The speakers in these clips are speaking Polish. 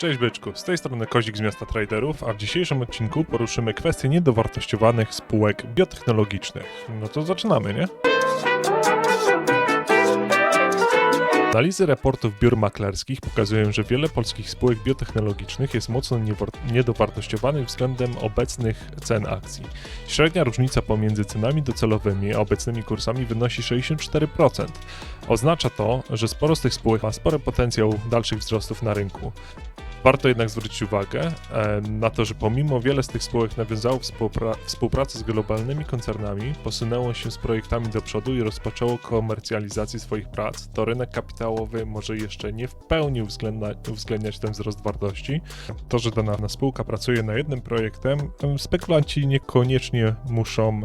Cześć Byczku, z tej strony Kozik z miasta traderów, a w dzisiejszym odcinku poruszymy kwestię niedowartościowanych spółek biotechnologicznych. No to zaczynamy, nie? Analizy raportów biur maklerskich pokazują, że wiele polskich spółek biotechnologicznych jest mocno niedowartościowanych względem obecnych cen akcji. Średnia różnica pomiędzy cenami docelowymi a obecnymi kursami wynosi 64%. Oznacza to, że sporo z tych spółek ma spory potencjał dalszych wzrostów na rynku. Warto jednak zwrócić uwagę e, na to, że pomimo wiele z tych spółek nawiązało współpra- współpracę z globalnymi koncernami, posunęło się z projektami do przodu i rozpoczęło komercjalizację swoich prac, to rynek kapitałowy może jeszcze nie w pełni uwzględna- uwzględniać ten wzrost wartości. To, że dana spółka pracuje na jednym projektem, em, spekulanci niekoniecznie muszą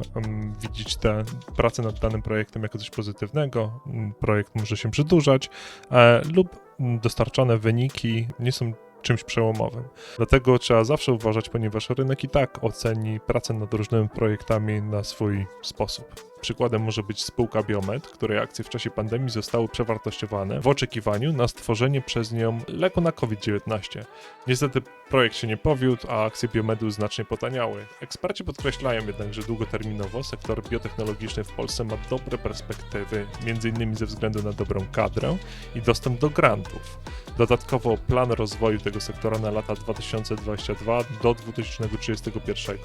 widzieć tę pracę nad danym projektem jako coś pozytywnego. Projekt może się przedłużać e, lub dostarczane wyniki nie są czymś przełomowym. Dlatego trzeba zawsze uważać, ponieważ rynek i tak oceni pracę nad różnymi projektami na swój sposób. Przykładem może być spółka Biomed, której akcje w czasie pandemii zostały przewartościowane w oczekiwaniu na stworzenie przez nią leku na COVID-19. Niestety projekt się nie powiódł, a akcje Biomedu znacznie potaniały. Eksperci podkreślają jednak, że długoterminowo sektor biotechnologiczny w Polsce ma dobre perspektywy, m.in. ze względu na dobrą kadrę i dostęp do grantów. Dodatkowo plan rozwoju tego sektora na lata 2022 do 2031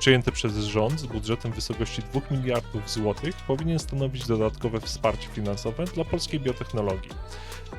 przyjęty przez rząd z budżetem w wysokości 2 miliardów złotych powinien stanowić dodatkowe wsparcie finansowe dla polskiej biotechnologii.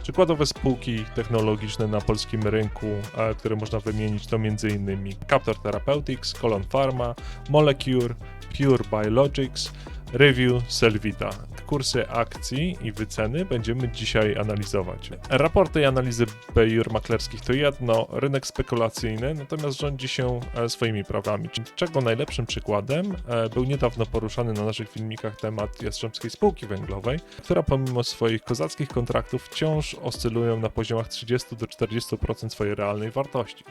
Przykładowe spółki technologiczne na polskim rynku, e, które można wymienić, to m.in. Captor Therapeutics, Colon Pharma, Molecure, Pure Biologics, Review, Selvita. Kursy akcji i wyceny będziemy dzisiaj analizować. Raporty i analizy biur maklerskich to jedno, rynek spekulacyjny natomiast rządzi się e, swoimi prawami. Czego najlepszym przykładem e, był niedawno poruszany na naszych filmikach temat Jastrzębskiej Spółki Węglowej, która pomimo swoich kozackich kontraktów wciąż oscylują na poziomach 30 do 40% swojej realnej wartości.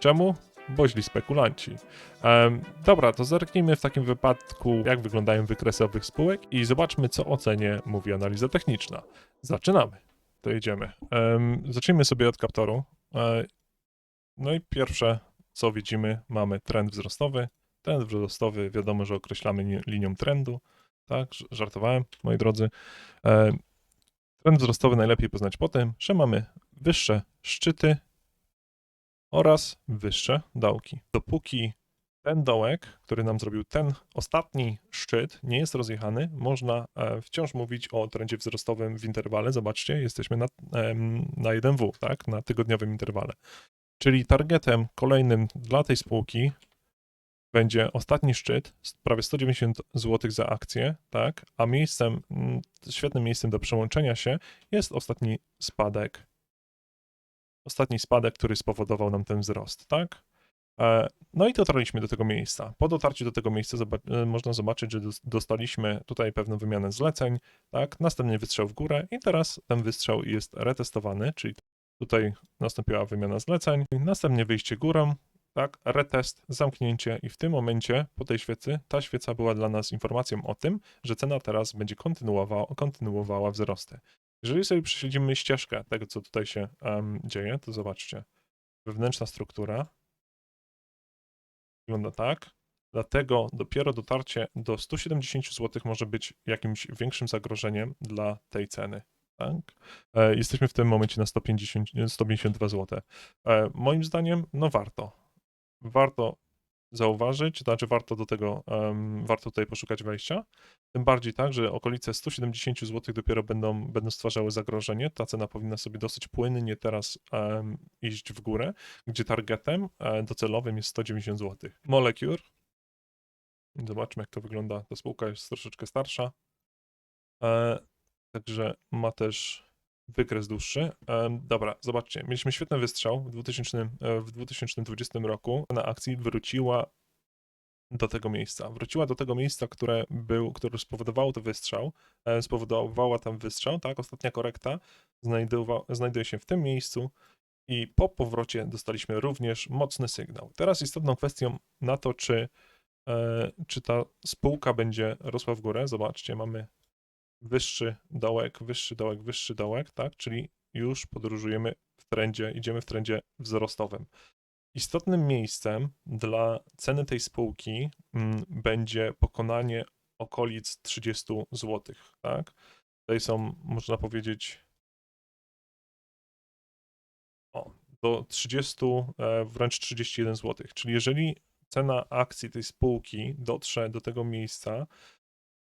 Czemu? Bo źli spekulanci. Em, dobra, to zerknijmy w takim wypadku, jak wyglądają wykresy owych spółek i zobaczmy, co o cenie mówi analiza techniczna. Zaczynamy. To jedziemy. Em, zacznijmy sobie od kaptoru. E, no i pierwsze, co widzimy, mamy trend wzrostowy. Trend wzrostowy wiadomo, że określamy ni- linią trendu. Tak, żartowałem, moi drodzy. E, trend wzrostowy najlepiej poznać po tym, że mamy wyższe szczyty oraz wyższe dołki. Dopóki ten dołek, który nam zrobił ten ostatni szczyt, nie jest rozjechany, można e, wciąż mówić o trendzie wzrostowym w interwale. Zobaczcie, jesteśmy na, na 1W, tak, na tygodniowym interwale. Czyli targetem kolejnym dla tej spółki będzie ostatni szczyt, prawie 190 zł za akcję, tak, a miejscem, mm, świetnym miejscem do przełączenia się jest ostatni spadek. Ostatni spadek, który spowodował nam ten wzrost, tak? E, No i dotarliśmy do tego miejsca. Po dotarciu do tego miejsca e, można zobaczyć, że dos- dostaliśmy tutaj pewną wymianę zleceń, tak? Następnie wystrzał w górę i teraz ten wystrzał jest retestowany, czyli tutaj nastąpiła wymiana zleceń, następnie wyjście górą, tak? Retest, zamknięcie i w tym momencie po tej świecy, ta świeca była dla nas informacją o tym, że cena teraz będzie kontynuowała, kontynuowała wzrosty. Jeżeli sobie prześledzimy ścieżkę tego, co tutaj się em, dzieje, to zobaczcie. Wewnętrzna struktura wygląda tak. Dlatego dopiero dotarcie do 170 zł może być jakimś większym zagrożeniem dla tej ceny. Tak? E, jesteśmy w tym momencie na 150, 152 zł. E, moim zdaniem, no warto. Warto zauważyć, to znaczy warto do tego, em, warto tutaj poszukać wejścia. Tym bardziej tak, że okolice 170 zł dopiero będą, będą stwarzały zagrożenie. Ta cena powinna sobie dosyć płynnie teraz em, iść w górę, gdzie targetem e, docelowym jest 190 zł. Molecure. Zobaczmy, jak to wygląda. Ta spółka jest troszeczkę starsza. E, także ma też wykres dłuższy. Dobra, zobaczcie. Mieliśmy świetny wystrzał w, 2000, e, w 2020 roku. Na akcji wróciła do tego miejsca. Wróciła do tego miejsca, które, był, które spowodowało ten wystrzał. E, spowodowała ten wystrzał, tak? Ostatnia korekta znajduje się w tym miejscu i po powrocie dostaliśmy również mocny sygnał. Teraz istotną kwestią na to, czy, e, czy ta spółka będzie rosła w górę. Zobaczcie, mamy wyższy dołek, wyższy dołek, wyższy dołek, tak? Czyli już podróżujemy w trendzie, idziemy w trendzie wzrostowym. Istotnym miejscem dla ceny tej spółki mm, będzie pokonanie okolic 30 zł, tak? Tutaj są, można powiedzieć, o, do 30, e, wręcz 31 zł. Czyli jeżeli cena akcji tej spółki dotrze do tego miejsca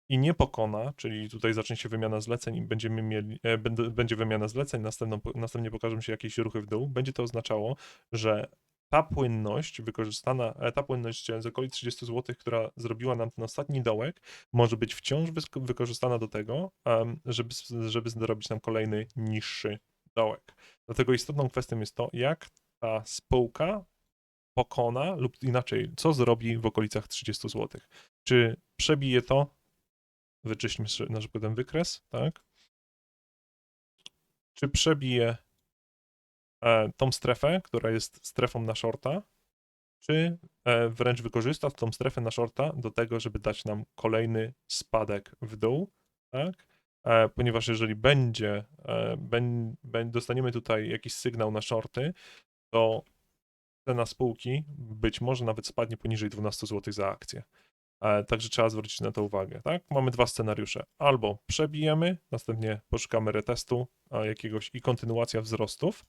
i nie pokona, czyli tutaj zacznie się wymiana zleceń i będziemy mieli, e, będ- będzie wymiana zleceń, następną, następnie pokażą się jakieś ruchy w dół, będzie to oznaczało, że ta płynność wykorzystana, e, ta płynność z okolic 30 zł, która zrobiła nam ten ostatni dołek, może być wciąż wykorzystana do tego, żeby, żeby zrobić nam kolejny niższy dołek. Dlatego istotną kwestią jest to, jak ta spółka pokona, lub inaczej, co zrobi w okolicach 30 zł. Czy przebije to, wyczyśćmy sobie na przykład ten wykres, tak? Czy przebije tą strefę, która jest strefą na shorta, czy e, wręcz wykorzysta tą strefę na shorta do tego, żeby dać nam kolejny spadek w dół, tak? E, ponieważ jeżeli będzie, e, dostaniemy tutaj jakiś sygnał na shorty, to cena spółki być może nawet spadnie poniżej 12 zł za akcję. E, Także trzeba zwrócić na to uwagę. Tak? Mamy dwa scenariusze. Albo przebijemy, następnie poszukamy retestu a, jakiegoś i kontynuacja wzrostów,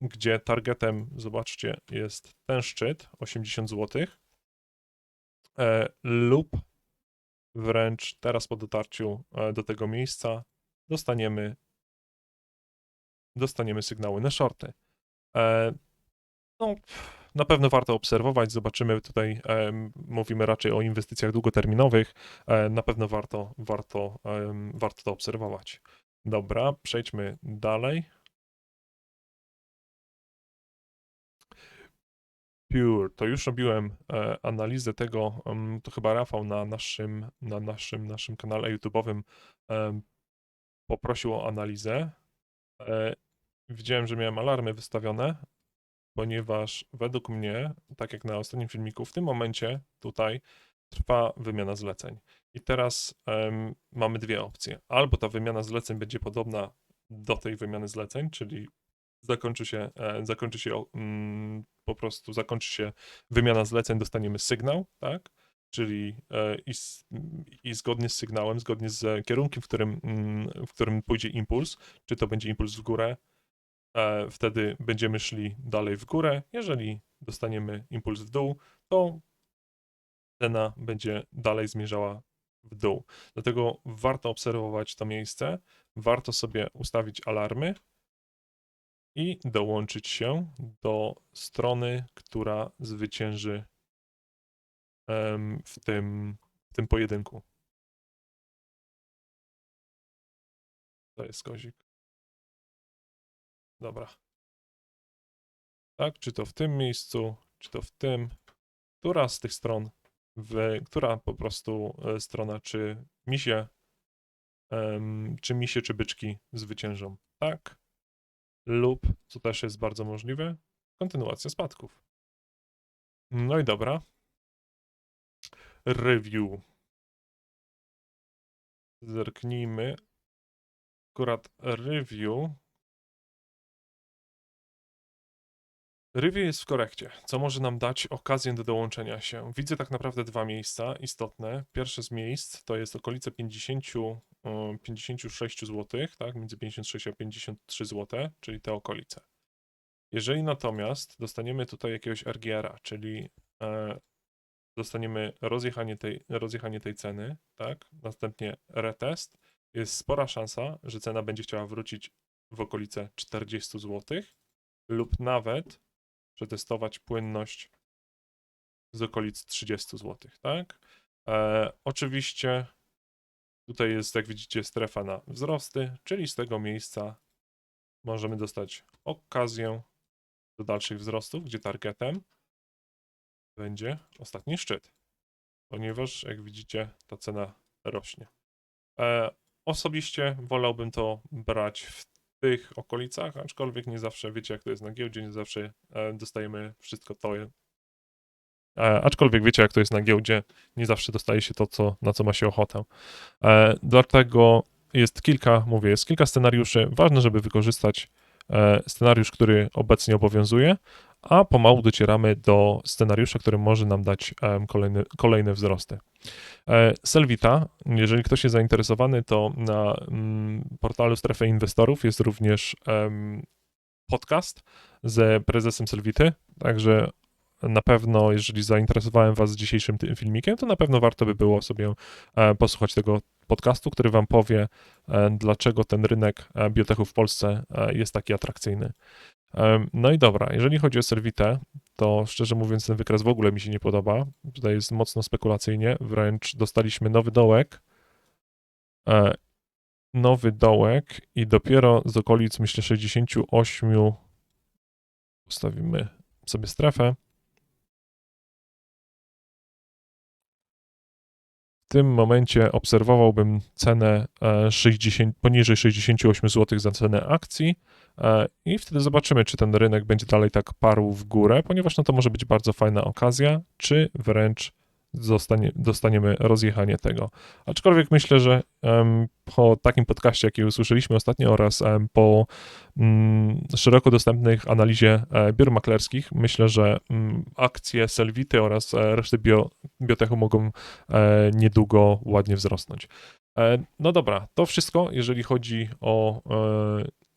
gdzie targetem, zobaczcie, jest ten szczyt 80 zł, e, lub wręcz teraz po dotarciu e, do tego miejsca dostaniemy, dostaniemy sygnały na shorty. E, No, na pewno warto obserwować. Zobaczymy tutaj, mówimy raczej o inwestycjach długoterminowych. E, na pewno warto, warto, warto to obserwować. Dobra, przejdźmy dalej. Pure, to już robiłem e, analizę tego, em, to chyba Rafał na naszym, na naszym, naszym kanale YouTube'owym poprosił o analizę. E, widziałem, że miałem alarmy wystawione, ponieważ według mnie, tak jak na ostatnim filmiku, w tym momencie tutaj trwa wymiana zleceń. I teraz em, mamy dwie opcje. Albo ta wymiana zleceń będzie podobna do tej wymiany zleceń, czyli zakończy się, e, zakończy się mm, po prostu zakończy się wymiana zleceń, dostaniemy sygnał, tak? Czyli e, i, i zgodnie z sygnałem, zgodnie z kierunkiem, w którym, mm, w którym pójdzie impuls, czy to będzie impuls w górę, wtedy będziemy szli dalej w górę. Jeżeli dostaniemy impuls w dół, to cena będzie dalej zmierzała w dół. Dlatego warto obserwować to miejsce, warto sobie ustawić alarmy i dołączyć się do strony, która zwycięży w tym, w tym pojedynku. To jest kozik. Dobra. Tak, czy to w tym miejscu, czy to w tym. Która z tych stron, w, która po prostu e, strona, czy misie, em, czy misie, czy byczki zwyciężą? Tak. Lub, co też jest bardzo możliwe, kontynuacja spadków. No i dobra. Review. Zerknijmy. Akurat review. Review jest w korekcie, co może nam dać okazję do dołączenia się. Widzę tak naprawdę dwa miejsca istotne. Pierwsze z miejsc to jest okolice 50, e, 56 zł, tak, między 56 a 53 zł, czyli te okolice. Jeżeli natomiast dostaniemy tutaj jakiegoś RGR-a, czyli e, dostaniemy rozjechanie tej, rozjechanie tej ceny, tak, następnie retest, jest spora szansa, że cena będzie chciała wrócić w okolice 40 zł lub nawet przetestować płynność z okolic 30 zł, tak? E, oczywiście tutaj jest, jak widzicie, strefa na wzrosty, czyli z tego miejsca możemy dostać okazję do dalszych wzrostów, gdzie targetem będzie ostatni szczyt, ponieważ jak widzicie, ta cena rośnie. E, osobiście wolałbym to brać w tych okolicach, aczkolwiek nie zawsze, wiecie jak to jest na giełdzie, nie zawsze e, dostajemy wszystko to. E, aczkolwiek wiecie jak to jest na giełdzie, nie zawsze dostaje się to, co, na co ma się ochotę. E, dlatego jest kilka, mówię, jest kilka scenariuszy. Ważne, żeby wykorzystać scenariusz, który obecnie obowiązuje, a pomału docieramy do scenariusza, który może nam dać em, kolejne, wzrosty. E, Selvita, jeżeli ktoś jest zainteresowany, to na mm, portalu Strefy Inwestorów jest również podcast z prezesem Selvity, także na pewno, jeżeli zainteresowałem Was dzisiejszym tym filmikiem, to na pewno warto by było sobie e, posłuchać tego podcastu, który Wam powie, e, dlaczego ten rynek e, biotechu w Polsce e, jest taki atrakcyjny. No i dobra, jeżeli chodzi o Servitę, to szczerze mówiąc ten wykres w ogóle mi się nie podoba. Tutaj jest mocno spekulacyjnie, wręcz dostaliśmy nowy dołek, nowy dołek i dopiero z okolic, myślę, 68 ustawimy sobie strefę. W tym momencie obserwowałbym cenę e, 60, poniżej 68 zł za cenę akcji e, i wtedy zobaczymy, czy ten rynek będzie dalej tak parł w górę, ponieważ no to może być bardzo fajna okazja, czy wręcz zostanie, dostaniemy rozjechanie tego. Aczkolwiek myślę, że em, po takim podcaście, jaki usłyszeliśmy ostatnio oraz em, po mm, szeroko dostępnych analizie e, biur maklerskich, myślę, że mm, akcje Selvity oraz e, reszty bio, biotechu mogą e, niedługo ładnie wzrosnąć. No dobra, to wszystko, jeżeli chodzi o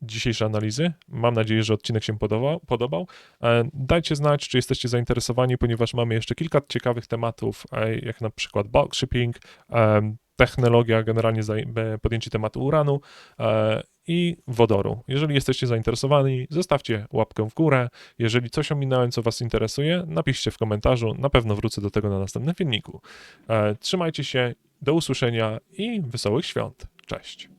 dzisiejsze analizy. Mam nadzieję, że odcinek się podobał. podobał. E, Dajcie znać, czy jesteście zainteresowani, ponieważ mamy jeszcze kilka ciekawych tematów, e, jak na przykład bulk shipping, em, technologia, generalnie podjęcie tematu uranu e, i wodoru. Jeżeli jesteście zainteresowani, zostawcie łapkę w górę. Jeżeli coś ominąłem, co Was interesuje, napiszcie w komentarzu. Na pewno wrócę do tego na następnym filmiku. E, Trzymajcie się, do usłyszenia i wesołych świąt. Cześć.